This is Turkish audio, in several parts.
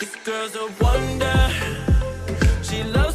This girl's a wonder. She loves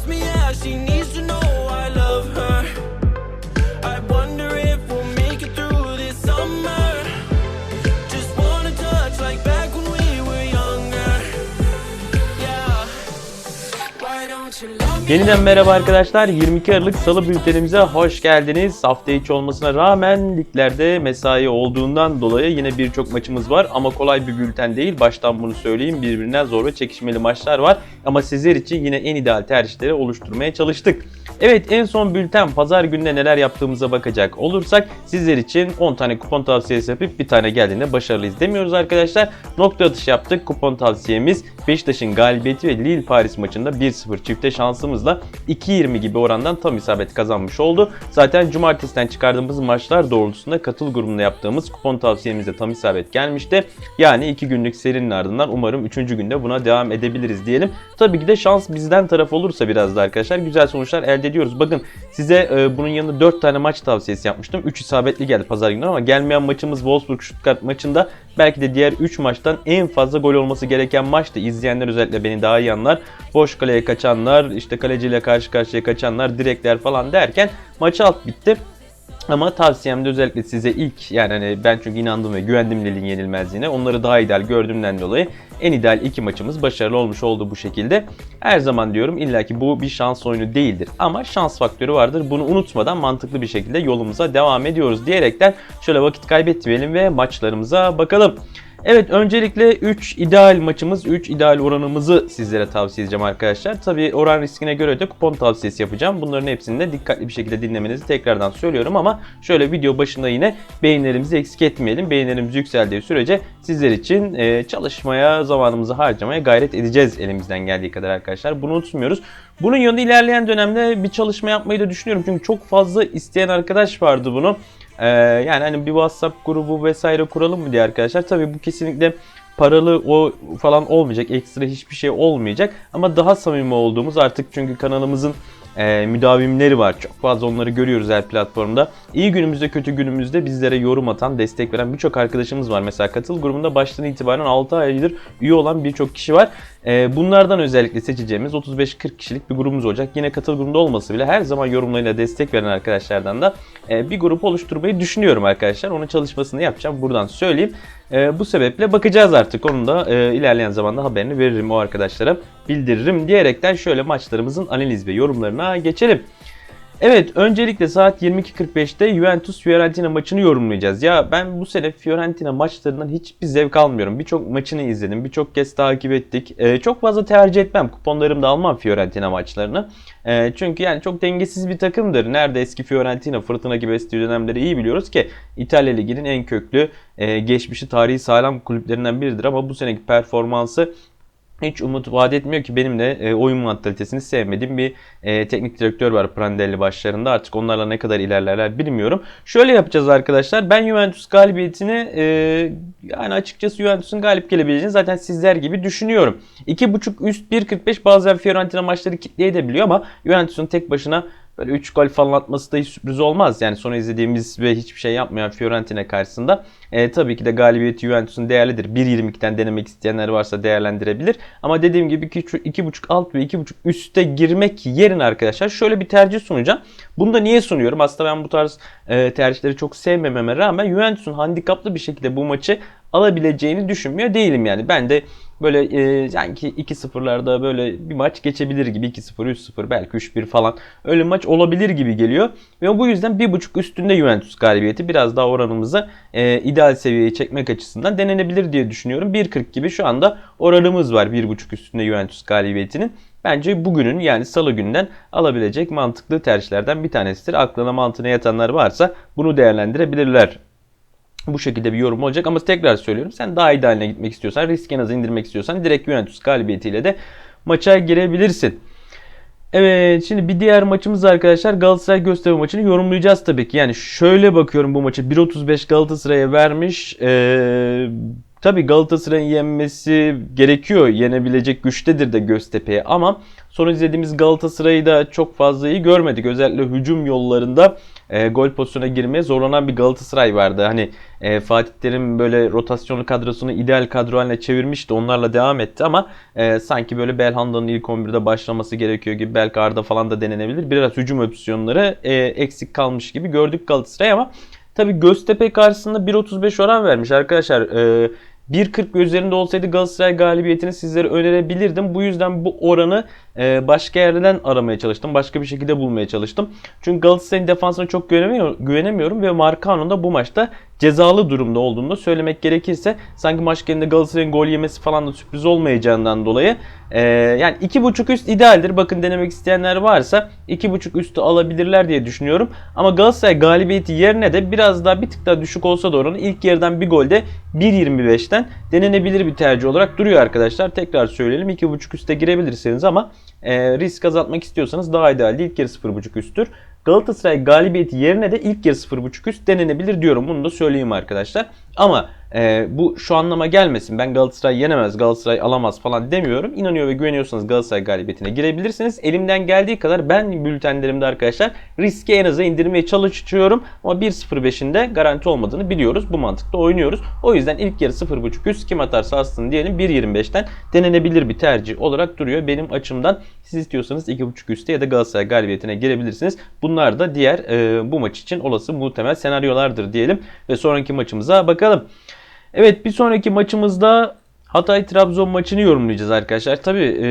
Yeniden merhaba arkadaşlar. 22 Aralık Salı bültenimize hoş geldiniz. Hafta içi olmasına rağmen liglerde mesai olduğundan dolayı yine birçok maçımız var. Ama kolay bir bülten değil. Baştan bunu söyleyeyim. Birbirinden zor ve çekişmeli maçlar var. Ama sizler için yine en ideal tercihleri oluşturmaya çalıştık. Evet en son bülten pazar günde neler yaptığımıza bakacak olursak sizler için 10 tane kupon tavsiyesi yapıp bir tane geldiğinde başarılıyız demiyoruz arkadaşlar. Nokta atış yaptık. Kupon tavsiyemiz Beşiktaş'ın galibiyeti ve Lille Paris maçında 1-0 çifte şansımızla 2.20 gibi orandan tam isabet kazanmış oldu. Zaten cumartesiden çıkardığımız maçlar doğrultusunda katıl grubunda yaptığımız kupon tavsiyemizde tam isabet gelmişti. Yani 2 günlük serinin ardından umarım 3. günde buna devam edebiliriz diyelim. Tabii ki de şans bizden taraf olursa biraz da arkadaşlar güzel sonuçlar elde ediyoruz. Bakın size e, bunun yanında 4 tane maç tavsiyesi yapmıştım. 3 isabetli geldi pazar günü ama gelmeyen maçımız Wolfsburg-Stuttgart maçında belki de diğer 3 maçtan en fazla gol olması gereken maçtı. İzleyenler özellikle beni daha iyi anlar. Boş kaleye kaçanlar, işte kaleciyle karşı karşıya kaçanlar, direkler falan derken maçı alt bitti. Ama tavsiyemde özellikle size ilk yani hani ben çünkü inandım ve güvendim Lille'in yenilmezliğine. Onları daha ideal gördüğümden dolayı en ideal iki maçımız başarılı olmuş oldu bu şekilde. Her zaman diyorum illaki bu bir şans oyunu değildir. Ama şans faktörü vardır. Bunu unutmadan mantıklı bir şekilde yolumuza devam ediyoruz diyerekten şöyle vakit kaybetmeyelim ve maçlarımıza bakalım. Evet öncelikle 3 ideal maçımız, 3 ideal oranımızı sizlere tavsiye edeceğim arkadaşlar. Tabi oran riskine göre de kupon tavsiyesi yapacağım. Bunların hepsini de dikkatli bir şekilde dinlemenizi tekrardan söylüyorum ama şöyle video başında yine beğenilerimizi eksik etmeyelim. Beğenilerimiz yükseldiği sürece sizler için e, çalışmaya, zamanımızı harcamaya gayret edeceğiz elimizden geldiği kadar arkadaşlar. Bunu unutmuyoruz. Bunun yanında ilerleyen dönemde bir çalışma yapmayı da düşünüyorum. Çünkü çok fazla isteyen arkadaş vardı bunu. Ee, yani hani bir WhatsApp grubu vesaire kuralım mı diye arkadaşlar. Tabii bu kesinlikle paralı o falan olmayacak. Ekstra hiçbir şey olmayacak. Ama daha samimi olduğumuz artık çünkü kanalımızın e, müdavimleri var. Çok fazla onları görüyoruz her platformda. İyi günümüzde kötü günümüzde bizlere yorum atan, destek veren birçok arkadaşımız var. Mesela katıl grubunda baştan itibaren 6 aydır üye olan birçok kişi var. E, bunlardan özellikle seçeceğimiz 35-40 kişilik bir grubumuz olacak. Yine katıl grubunda olması bile her zaman yorumlarıyla destek veren arkadaşlardan da bir grup oluşturmayı düşünüyorum arkadaşlar. Onun çalışmasını yapacağım. Buradan söyleyeyim. E, bu sebeple bakacağız artık. Onun da e, ilerleyen zamanda haberini veririm o arkadaşlara. Bildiririm diyerekten şöyle maçlarımızın analiz ve yorumlarına geçelim. Evet öncelikle saat 22.45'te Juventus Fiorentina maçını yorumlayacağız. Ya ben bu sene Fiorentina maçlarından hiçbir zevk almıyorum. Birçok maçını izledim. Birçok kez takip ettik. Ee, çok fazla tercih etmem. Kuponlarımda almam Fiorentina maçlarını. Ee, çünkü yani çok dengesiz bir takımdır. Nerede eski Fiorentina, Fırtına gibi eski dönemleri iyi biliyoruz ki İtalya Ligi'nin en köklü, e, geçmişi tarihi sağlam kulüplerinden biridir. Ama bu seneki performansı hiç umut vaat etmiyor ki benim de e, oyun mantalitesini sevmediğim bir e, teknik direktör var Prandelli başlarında. Artık onlarla ne kadar ilerlerler bilmiyorum. Şöyle yapacağız arkadaşlar. Ben Juventus galibiyetini e, yani açıkçası Juventus'un galip gelebileceğini zaten sizler gibi düşünüyorum. 2.5 üst 1.45 bazen Fiorentina maçları kitleyebiliyor ama Juventus'un tek başına böyle 3 gol falan atması da hiç sürpriz olmaz. Yani sonra izlediğimiz ve hiçbir şey yapmayan Fiorentina karşısında e, tabii ki de galibiyeti Juventus'un değerlidir. 1.22'den denemek isteyenler varsa değerlendirebilir. Ama dediğim gibi 2.5 alt ve 2.5 üste girmek yerine arkadaşlar şöyle bir tercih sunacağım. Bunu da niye sunuyorum? Aslında ben bu tarz e, tercihleri çok sevmememe rağmen Juventus'un handikaplı bir şekilde bu maçı alabileceğini düşünmüyor değilim yani. Ben de böyle e, sanki 2-0'larda böyle bir maç geçebilir gibi 2-0, 3-0 belki 3-1 falan öyle maç olabilir gibi geliyor. Ve bu yüzden 1.5 üstünde Juventus galibiyeti biraz daha oranımızı e, ideal seviyeye çekmek açısından denenebilir diye düşünüyorum. 1.40 gibi şu anda oranımız var 1.5 üstünde Juventus galibiyetinin. Bence bugünün yani salı günden alabilecek mantıklı tercihlerden bir tanesidir. Aklına mantığına yatanlar varsa bunu değerlendirebilirler bu şekilde bir yorum olacak ama tekrar söylüyorum sen daha idealine gitmek istiyorsan risk en az indirmek istiyorsan direkt Juventus galibiyetiyle de maça girebilirsin. Evet şimdi bir diğer maçımız arkadaşlar Galatasaray Göztepe maçını yorumlayacağız tabii ki. Yani şöyle bakıyorum bu maçı 1.35 Galatasaray'a vermiş. Ee, Tabi Galatasaray'ın yenmesi gerekiyor. Yenebilecek güçtedir de Göztepe'ye ama son izlediğimiz Galatasaray'ı da çok fazla iyi görmedik. Özellikle hücum yollarında e, gol pozisyona girmeye zorlanan bir Galatasaray vardı. Hani e, Fatih Terim böyle rotasyonlu kadrosunu ideal kadro haline çevirmişti. Onlarla devam etti ama e, sanki böyle Belhanda'nın ilk 11'de başlaması gerekiyor gibi belki Arda falan da denenebilir. Biraz hücum opsiyonları e, eksik kalmış gibi gördük Galatasaray ama Tabi Göztepe karşısında 1.35 oran vermiş arkadaşlar. Ee, 1.40 üzerinde olsaydı Galatasaray galibiyetini sizlere önerebilirdim. Bu yüzden bu oranı e, başka yerden aramaya çalıştım. Başka bir şekilde bulmaya çalıştım. Çünkü Galatasaray'ın defansına çok güvenemiyorum ve Marcano'nun da bu maçta cezalı durumda olduğunu da söylemek gerekirse sanki maç genelinde Galatasaray'ın gol yemesi falan da sürpriz olmayacağından dolayı e, yani 2.5 üst idealdir. Bakın denemek isteyenler varsa 2.5 üstü alabilirler diye düşünüyorum. Ama Galatasaray galibiyeti yerine de biraz daha bir tık daha düşük olsa da oranı ilk yarıdan bir golde 1.25'ten denenebilir bir tercih olarak duruyor arkadaşlar. Tekrar söyleyelim 2.5 üste girebilirsiniz ama e, risk azaltmak istiyorsanız daha ideal değil. İlk yarı 0.5 üsttür. Galatasaray galibiyeti yerine de ilk yarı 0.5 üst denenebilir diyorum. Bunu da söyleyeyim arkadaşlar. Ama e, bu şu anlama gelmesin. Ben Galatasaray yenemez, Galatasaray alamaz falan demiyorum. İnanıyor ve güveniyorsanız Galatasaray galibiyetine girebilirsiniz. Elimden geldiği kadar ben bültenlerimde arkadaşlar riski en aza indirmeye çalışıyorum. Ama 1.05'inde garanti olmadığını biliyoruz. Bu mantıkla oynuyoruz. O yüzden ilk yarı 0.5 üst kim atarsa atsın diyelim 1.25'ten denenebilir bir tercih olarak duruyor. Benim açımdan siz istiyorsanız 2.5 üstte ya da Galatasaray galibiyetine girebilirsiniz. Bunlar da diğer e, bu maç için olası muhtemel senaryolardır diyelim. Ve sonraki maçımıza bakalım. Evet bir sonraki maçımızda Hatay Trabzon maçını yorumlayacağız arkadaşlar. Tabi e,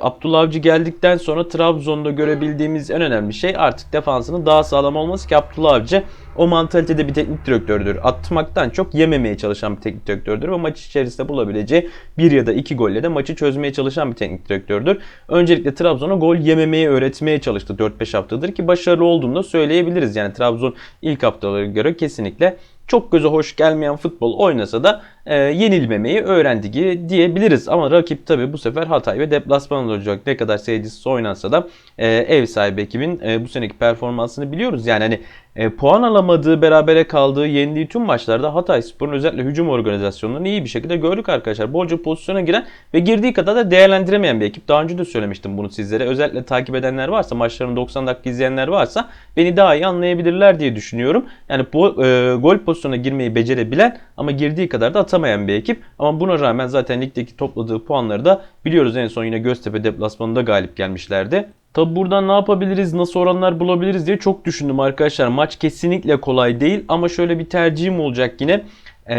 Abdullah Avcı geldikten sonra Trabzon'da görebildiğimiz en önemli şey artık defansının daha sağlam olması ki Abdullah Avcı o mantalitede bir teknik direktördür. Atmaktan çok yememeye çalışan bir teknik direktördür ve maç içerisinde bulabileceği bir ya da iki golle de maçı çözmeye çalışan bir teknik direktördür. Öncelikle Trabzon'a gol yememeyi öğretmeye çalıştı 4-5 haftadır ki başarılı olduğunu da söyleyebiliriz. Yani Trabzon ilk haftalara göre kesinlikle çok göze hoş gelmeyen futbol oynasa da e, yenilmemeyi öğrendi diyebiliriz. Ama rakip tabi bu sefer Hatay ve deplasman olacak. Ne kadar seyircisiz oynansa da e, ev sahibi ekibin e, bu seneki performansını biliyoruz. Yani hani e, puan alamadığı, berabere kaldığı, yendiği tüm maçlarda Hatay Spor'un özellikle hücum organizasyonlarını iyi bir şekilde gördük arkadaşlar. Bolca pozisyona giren ve girdiği kadar da değerlendiremeyen bir ekip. Daha önce de söylemiştim bunu sizlere. Özellikle takip edenler varsa, maçların 90 dakika izleyenler varsa beni daha iyi anlayabilirler diye düşünüyorum. Yani bu e, gol pozisyona girmeyi becerebilen ama girdiği kadar da atamayan bir ekip. Ama buna rağmen zaten ligdeki topladığı puanları da biliyoruz en son yine Göztepe deplasmanında galip gelmişlerdi. Tabi buradan ne yapabiliriz, nasıl oranlar bulabiliriz diye çok düşündüm arkadaşlar. Maç kesinlikle kolay değil ama şöyle bir tercihim olacak yine. Ee,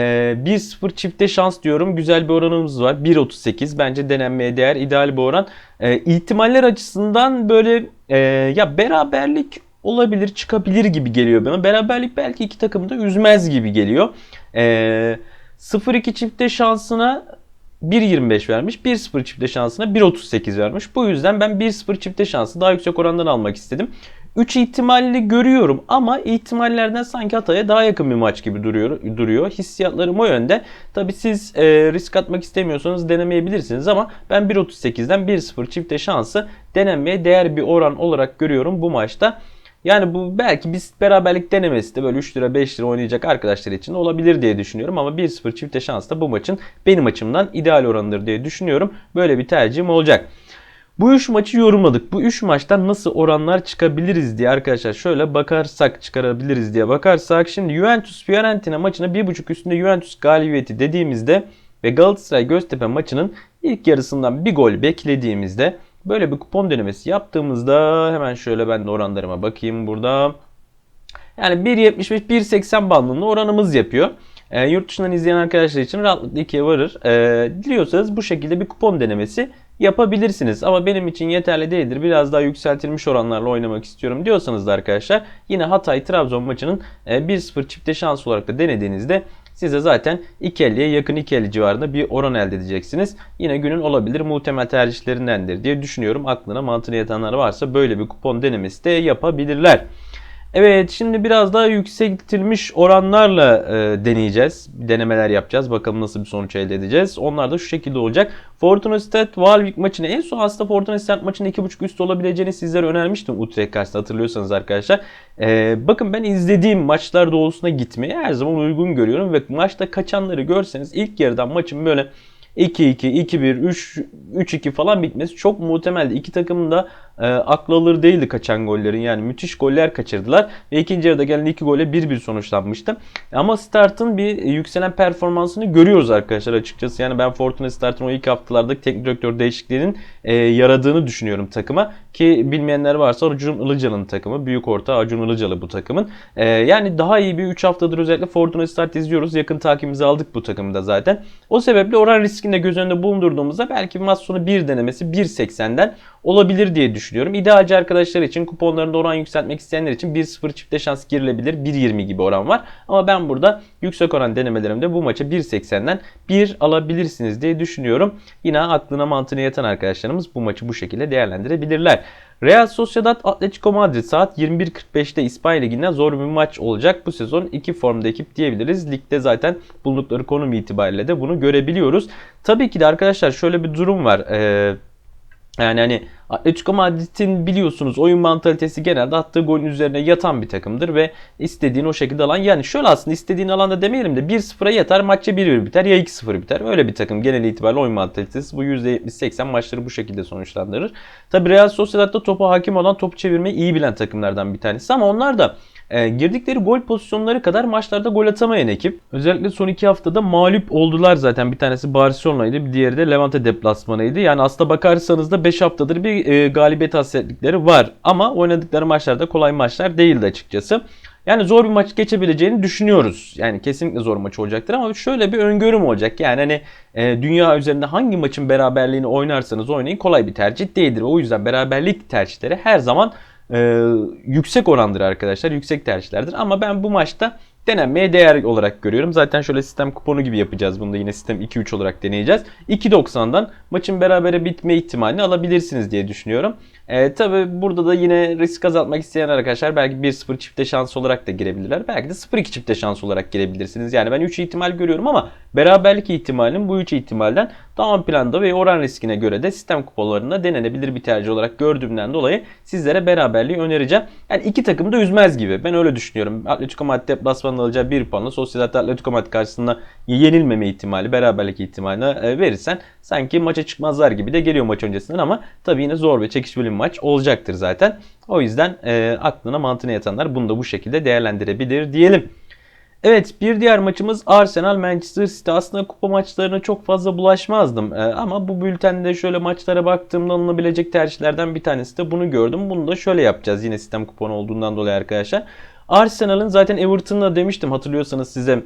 1-0 çifte şans diyorum. Güzel bir oranımız var. 1.38 bence denenmeye değer ideal bir oran. Ee, ihtimaller açısından böyle e, ya beraberlik olabilir çıkabilir gibi geliyor bana. Beraberlik belki iki takımı da üzmez gibi geliyor. Ee, 0-2 çifte şansına 1.25 vermiş. 1-0 çifte şansına 1.38 vermiş. Bu yüzden ben 1-0 çifte şansı daha yüksek orandan almak istedim. 3 ihtimalli görüyorum ama ihtimallerden sanki Hatay'a daha yakın bir maç gibi duruyor. duruyor. Hissiyatlarım o yönde. Tabi siz e, risk atmak istemiyorsanız denemeyebilirsiniz ama ben 1.38'den 1-0 çifte şansı denenmeye değer bir oran olarak görüyorum bu maçta. Yani bu belki biz beraberlik denemesi de böyle 3 lira 5 lira oynayacak arkadaşlar için olabilir diye düşünüyorum. Ama 1-0 çifte şans da bu maçın benim açımdan ideal oranıdır diye düşünüyorum. Böyle bir tercihim olacak. Bu 3 maçı yorumladık. Bu 3 maçtan nasıl oranlar çıkabiliriz diye arkadaşlar şöyle bakarsak çıkarabiliriz diye bakarsak. Şimdi Juventus Fiorentina maçına 1.5 üstünde Juventus galibiyeti dediğimizde ve Galatasaray Göztepe maçının ilk yarısından bir gol beklediğimizde Böyle bir kupon denemesi yaptığımızda hemen şöyle ben de oranlarıma bakayım burada. Yani 1.75-1.80 bandında oranımız yapıyor. E, yurt dışından izleyen arkadaşlar için rahatlıkla ikiye varır. E, diliyorsanız bu şekilde bir kupon denemesi yapabilirsiniz. Ama benim için yeterli değildir. Biraz daha yükseltilmiş oranlarla oynamak istiyorum diyorsanız da arkadaşlar yine Hatay Trabzon maçının 1-0 e, çifte şans olarak da denediğinizde size zaten 2.50'ye yakın 2.50 civarında bir oran elde edeceksiniz. Yine günün olabilir muhtemel tercihlerindendir diye düşünüyorum. Aklına mantığına yatanlar varsa böyle bir kupon denemesi de yapabilirler. Evet şimdi biraz daha yükseltilmiş oranlarla e, deneyeceğiz. Denemeler yapacağız. Bakalım nasıl bir sonuç elde edeceğiz. Onlar da şu şekilde olacak. Fortuna Stad Walvik maçını en son aslında Fortuna Stad maçının 2.5 üst olabileceğini sizlere önermiştim Utrecht karşısında hatırlıyorsanız arkadaşlar. E, bakın ben izlediğim maçlar doğrultusuna gitmeyi her zaman uygun görüyorum ve maçta kaçanları görseniz ilk yarıdan maçın böyle 2-2, 2-1, 3-2 falan bitmesi çok muhtemeldi. İki takımın da e, aklı alır değildi kaçan gollerin. Yani müthiş goller kaçırdılar. Ve ikinci yarıda gelen iki gole 1-1 sonuçlanmıştı. Ama Start'ın bir yükselen performansını görüyoruz arkadaşlar açıkçası. Yani ben Fortuna Start'ın o ilk haftalardaki teknik direktör değişikliğinin e, yaradığını düşünüyorum takıma. Ki bilmeyenler varsa Acun Ilıcalı'nın takımı. Büyük orta Acun Ilıcalı bu takımın. E, yani daha iyi bir 3 haftadır özellikle Fortuna Start izliyoruz. Yakın takibimizi aldık bu takımda zaten. O sebeple oran riskini de göz önünde bulundurduğumuzda belki maç sonu 1 denemesi 1.80'den olabilir diye düşünüyorum. İdealci arkadaşlar için kuponlarında oran yükseltmek isteyenler için 1-0 çifte şans girilebilir. 1.20 gibi oran var. Ama ben burada yüksek oran denemelerimde bu maça 1.80'den 1 alabilirsiniz diye düşünüyorum. Yine aklına mantığına yatan arkadaşlarımız bu maçı bu şekilde değerlendirebilirler. Real Sociedad Atletico Madrid saat 21.45'te İspanya Ligi'nden zor bir maç olacak. Bu sezon iki formda ekip diyebiliriz. Ligde zaten bulundukları konum itibariyle de bunu görebiliyoruz. Tabii ki de arkadaşlar şöyle bir durum var. Ee, yani hani Atletico Madrid'in biliyorsunuz oyun mantalitesi genelde attığı golün üzerine yatan bir takımdır ve istediğini o şekilde alan yani şöyle aslında istediğin alanda demeyelim de 1-0'a yatar maçça 1-1 biter ya 2-0 biter. Öyle bir takım genel itibariyle oyun mantalitesi bu %70-80 maçları bu şekilde sonuçlandırır. Tabi Real Sociedad'da topa hakim olan top çevirmeyi iyi bilen takımlardan bir tanesi ama onlar da e, girdikleri gol pozisyonları kadar maçlarda gol atamayan ekip. Özellikle son iki haftada mağlup oldular zaten. Bir tanesi Barcelona'ydı, bir diğeri de Levante deplasmanıydı. Yani aslında bakarsanız da 5 haftadır bir e, galibiyet hasretlikleri var. Ama oynadıkları maçlarda kolay maçlar değildi açıkçası. Yani zor bir maç geçebileceğini düşünüyoruz. Yani kesinlikle zor maç olacaktır ama şöyle bir öngörüm olacak. Yani hani e, dünya üzerinde hangi maçın beraberliğini oynarsanız oynayın kolay bir tercih değildir. O yüzden beraberlik tercihleri her zaman e, yüksek orandır arkadaşlar. Yüksek tercihlerdir. Ama ben bu maçta denenmeye değer olarak görüyorum. Zaten şöyle sistem kuponu gibi yapacağız. Bunu da yine sistem 2-3 olarak deneyeceğiz. 2.90'dan maçın berabere bitme ihtimalini alabilirsiniz diye düşünüyorum. E, Tabi burada da yine risk azaltmak isteyen arkadaşlar belki 1-0 çifte şans olarak da girebilirler. Belki de 0-2 çifte şans olarak girebilirsiniz. Yani ben 3 ihtimal görüyorum ama beraberlik ihtimalinin bu 3 ihtimalden daha ön planda ve oran riskine göre de sistem kupalarında denenebilir bir tercih olarak gördüğümden dolayı sizlere beraberliği önereceğim. Yani iki takım da üzmez gibi. Ben öyle düşünüyorum. Atletico Madrid deplasmanında alacağı 1 puanla Sociedad Atletico Madrid karşısında yenilmeme ihtimali, beraberlik ihtimalini e, verirsen sanki maça çıkmazlar gibi de geliyor maç öncesinden ama tabii yine zor ve çekişmeli bir maç olacaktır zaten. O yüzden e, aklına mantığına yatanlar bunu da bu şekilde değerlendirebilir diyelim. Evet bir diğer maçımız Arsenal Manchester City. Aslında kupa maçlarına çok fazla bulaşmazdım. Ee, ama bu bültende şöyle maçlara baktığımda alınabilecek tercihlerden bir tanesi de bunu gördüm. Bunu da şöyle yapacağız yine sistem kuponu olduğundan dolayı arkadaşlar. Arsenal'ın zaten Everton'la demiştim hatırlıyorsanız size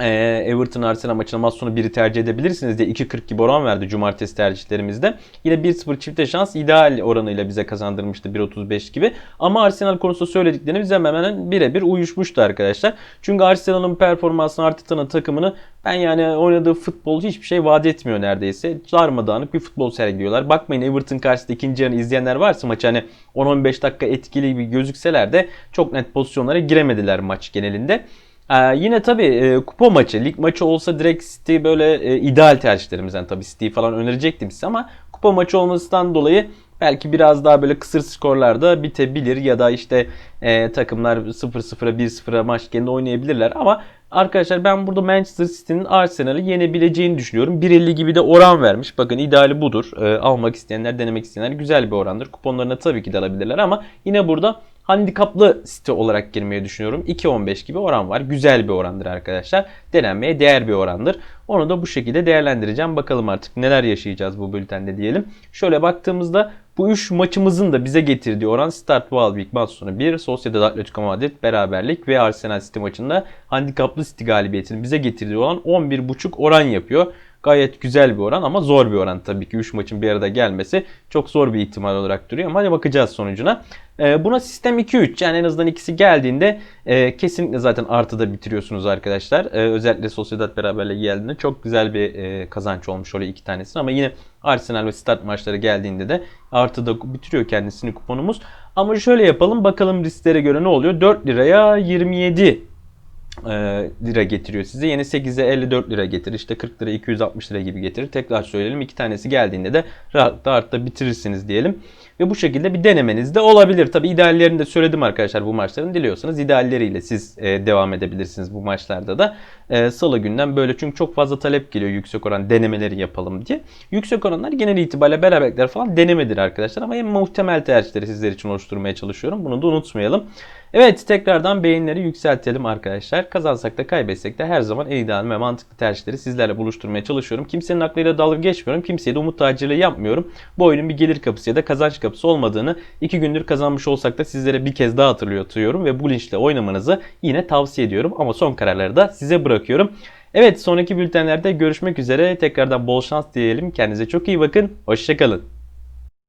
ee, Everton Arsenal maçına maç sonu biri tercih edebilirsiniz diye 2.40 gibi oran verdi cumartesi tercihlerimizde. Yine 1-0 çifte şans ideal oranıyla bize kazandırmıştı 1.35 gibi. Ama Arsenal konusunda söylediklerimiz hemen hemen birebir uyuşmuştu arkadaşlar. Çünkü Arsenal'ın performansını Arteta'nın takımını ben yani oynadığı futbol hiçbir şey vaat etmiyor neredeyse. Darmadağınık bir futbol sergiliyorlar. Bakmayın Everton karşısında ikinci yarı izleyenler varsa maç hani 10-15 dakika etkili gibi gözükseler de çok net pozisyonlara giremediler maç genelinde. Ee, yine tabii e, kupa maçı, lig maçı olsa direkt City böyle e, ideal tercihlerimizden tabii City falan önerecektim size ama kupa maçı olmasından dolayı belki biraz daha böyle kısır skorlarda bitebilir ya da işte e, takımlar 0-0'a 1-0'a maç kendi oynayabilirler ama arkadaşlar ben burada Manchester City'nin Arsenal'ı yenebileceğini düşünüyorum. 1.50 gibi de oran vermiş. Bakın ideali budur. E, almak isteyenler, denemek isteyenler güzel bir orandır. Kuponlarına tabii ki de alabilirler ama yine burada handikaplı site olarak girmeyi düşünüyorum. 2.15 gibi oran var. Güzel bir orandır arkadaşlar. Denenmeye değer bir orandır. Onu da bu şekilde değerlendireceğim. Bakalım artık neler yaşayacağız bu bültende diyelim. Şöyle baktığımızda bu 3 maçımızın da bize getirdiği oran Start Walbeck maç sonu 1, Sociedad Atletico Madrid beraberlik ve Arsenal City maçında handikaplı City galibiyetini bize getirdiği olan 11.5 oran yapıyor. Gayet güzel bir oran ama zor bir oran tabii ki 3 maçın bir arada gelmesi çok zor bir ihtimal olarak duruyor ama hadi bakacağız sonucuna. Ee, buna sistem 2-3 yani en azından ikisi geldiğinde e, kesinlikle zaten artıda bitiriyorsunuz arkadaşlar. Ee, özellikle Sociedad beraberliği geldiğinde çok güzel bir e, kazanç olmuş oluyor iki tanesi ama yine Arsenal ve Start maçları geldiğinde de artıda bitiriyor kendisini kuponumuz. Ama şöyle yapalım bakalım risklere göre ne oluyor? 4 liraya 27 e, lira getiriyor size. Yeni 8'e 54 lira getirir. İşte 40 lira 260 lira gibi getirir. Tekrar söyleyelim. iki tanesi geldiğinde de rahatlıkla artta bitirirsiniz diyelim. Ve bu şekilde bir denemeniz de olabilir. Tabi ideallerini de söyledim arkadaşlar bu maçların. Diliyorsanız idealleriyle siz e, devam edebilirsiniz bu maçlarda da. E, Salı günden böyle çünkü çok fazla talep geliyor yüksek oran denemeleri yapalım diye. Yüksek oranlar genel itibariyle beraberlikler falan denemedir arkadaşlar. Ama en muhtemel tercihleri sizler için oluşturmaya çalışıyorum. Bunu da unutmayalım. Evet tekrardan beğenileri yükseltelim arkadaşlar. Kazansak da kaybetsek de her zaman en ideal ve mantıklı tercihleri sizlerle buluşturmaya çalışıyorum. Kimsenin aklıyla dalga geçmiyorum. Kimseye de umut tacirliği yapmıyorum. Bu oyunun bir gelir kapısı ya da kazanç kapısı olmadığını iki gündür kazanmış olsak da sizlere bir kez daha hatırlatıyorum. Ve bu oynamanızı yine tavsiye ediyorum. Ama son kararları da size bırakıyorum. Evet sonraki bültenlerde görüşmek üzere. Tekrardan bol şans diyelim. Kendinize çok iyi bakın. Hoşçakalın.